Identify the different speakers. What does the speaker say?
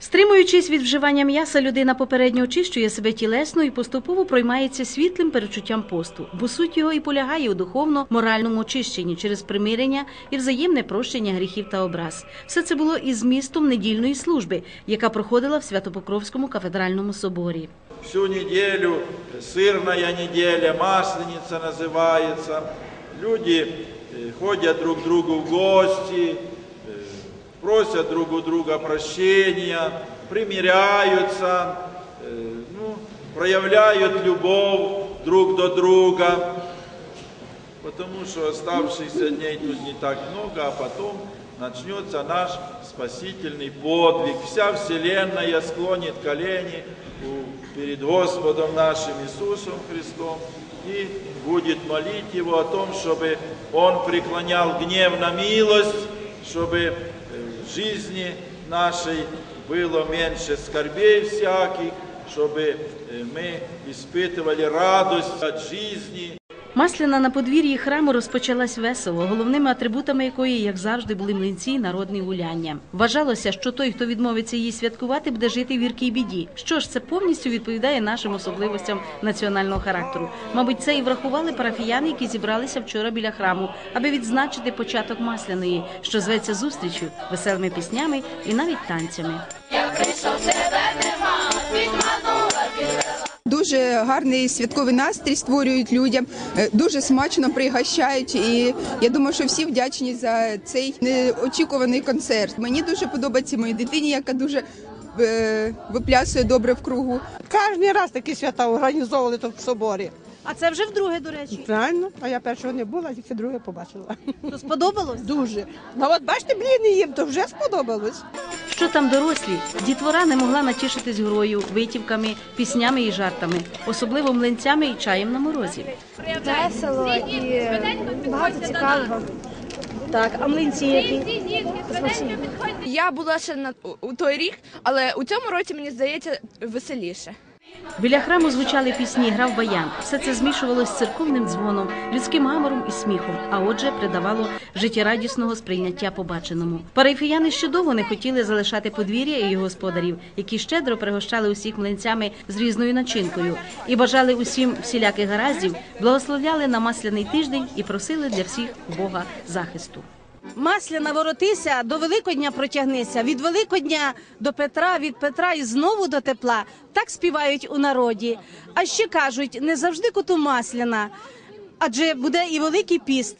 Speaker 1: Стримуючись від вживання м'яса, людина попередньо очищує себе тілесно і поступово проймається світлим перечуттям посту, бо суть його і полягає у духовно-моральному очищенні через примирення і взаємне прощення гріхів та образ. Все це було і змістом недільної служби, яка проходила в Святопокровському кафедральному соборі.
Speaker 2: Всю неделю, сырная неделя, масленица называется. Люди э, ходят друг к другу в гости, э, Просят друг у друга прощения, примиряются, э, ну, проявляют любовь друг до друга. Потому что оставшихся дней тут не так много, а потом начнется наш спасительный подвиг. Вся вселенная склонит колени перед Господом нашим Иисусом Христом и будет молить Его о том, чтобы Он преклонял гнев на милость, чтобы жизни нашей было меньше скорбей всяких, чтобы э, мы испытывали радость от жизни,
Speaker 1: Масляна на подвір'ї храму розпочалась весело, головними атрибутами якої, як завжди, були млинці і народні гуляння. Вважалося, що той, хто відмовиться її святкувати, буде жити в гіркій біді. Що ж, це повністю відповідає нашим особливостям національного характеру. Мабуть, це і врахували парафіяни, які зібралися вчора біля храму, аби відзначити початок масляної, що зветься зустрічю, веселими піснями і навіть танцями.
Speaker 3: Дуже гарний святковий настрій створюють людям, е, дуже смачно пригощають. І я думаю, що всі вдячні за цей неочікуваний концерт. Мені дуже подобається моїй дитині, яка дуже е, виплясує добре в кругу.
Speaker 4: Кожен раз такі свята організовували тут в соборі.
Speaker 1: А це вже вдруге, до речі.
Speaker 4: Правильно, а я першого не була, тільки друге побачила.
Speaker 1: То сподобалось?
Speaker 4: Дуже. Ну от бачите, блін їм, то вже сподобалось.
Speaker 1: Що там дорослі? Дітвора не могла натішитись грою, витівками, піснями і жартами, особливо млинцями і чаєм на морозі.
Speaker 5: весело і багато цікавого.
Speaker 1: Так, а млинці які?
Speaker 6: Я була ще на у- у той рік, але у цьому році мені здається веселіше.
Speaker 1: Біля храму звучали пісні, грав баян. Все це змішувалось з церковним дзвоном, людським гамором і сміхом, а отже, придавало життєрадісного сприйняття побаченому. Парафіяни ще не хотіли залишати подвір'я і господарів, які щедро пригощали усіх млинцями з різною начинкою і бажали усім всіляких гараздів, благословляли на масляний тиждень і просили для всіх Бога захисту.
Speaker 7: Масляна воротися до Великодня протягнися, від Великодня до Петра, від Петра і знову до тепла. Так співають у народі. А ще кажуть, не завжди коту масляна, адже буде і Великий піст.